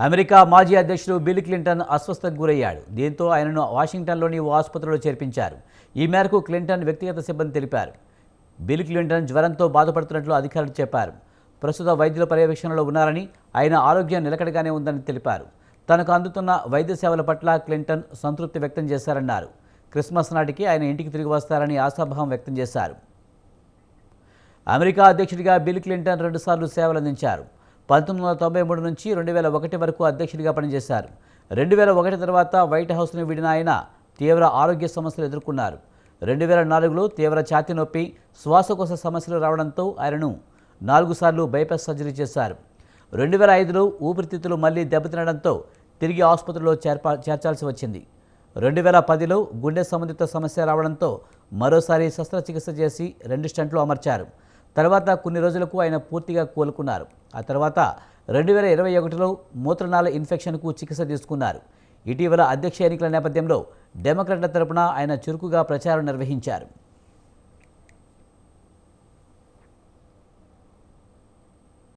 America మాజీ అధ్యక్షుడు bill Clinton అస్వస్థతకు గురయ్యాడు. దీంతో ఆయనను వాషింగ్టన్లోని ఓ ఆసుపత్రిలో చేర్పించారు. ఈ మేరకు క్లింటన్ వ్యక్తిగత సిబ్బంది తెలిపారు. బిల్ క్లింటన్ జ్వరంతో బాధపడుతున్నట్లు అధికారులు చెప్పారు. ప్రస్తుత వైద్యుల పర్యవేక్షణలో ఉన్నారని ఆయన ఆరోగ్యం నిలకడగానే ఉందని తెలిపారు. తనకు అందుతున్న వైద్య సేవల పట్ల క్లింటన్ సంతృప్తి వ్యక్తం చేశారన్నారు. క్రిస్మస్ నాటికి ఆయన ఇంటికి తిరిగి వస్తారని ఆశాభావం వ్యక్తం చేశారు. అమెరికా అధ్యక్షుడిగా బిల్ క్లింటన్ రెండుసార్లు సేవలందించారు. పంతొమ్మిది వందల తొంభై మూడు నుంచి రెండు వేల ఒకటి వరకు అధ్యక్షుడిగా పనిచేశారు. రెండు వేల ఒకటి తర్వాత వైట్ హౌస్ను విడిన ఆయన తీవ్ర ఆరోగ్య సమస్యలు ఎదుర్కొన్నారు. రెండు వేల నాలుగులో తీవ్ర ఛాతీ నొప్పి శ్వాసకోశ సమస్యలు రావడంతో ఆయనను నాలుగు సార్లు బైపాస్ సర్జరీ చేశారు. రెండు వేల ఐదులో ఊపిరితిత్తులు మళ్ళీ దెబ్బతినడంతో తిరిగి ఆసుపత్రిలో చేర్పా చేర్చాల్సి వచ్చింది. రెండు వేల పదిలో గుండె సంబంధిత సమస్య రావడంతో మరోసారి శస్త్రచికిత్స చేసి రెండు స్టంట్లు అమర్చారు. తర్వాత కొన్ని రోజులకు ఆయన పూర్తిగా కోలుకున్నారు. ఆ తర్వాత రెండు వేల ఇరవై ఒకటిలో మూత్రనాళ ఇన్ఫెక్షన్కు చికిత్స తీసుకున్నారు. ఇటీవల అధ్యక్ష ఎన్నికల నేపథ్యంలో డెమోక్రాట్ల తరపున ఆయన చురుకుగా ప్రచారం నిర్వహించారు.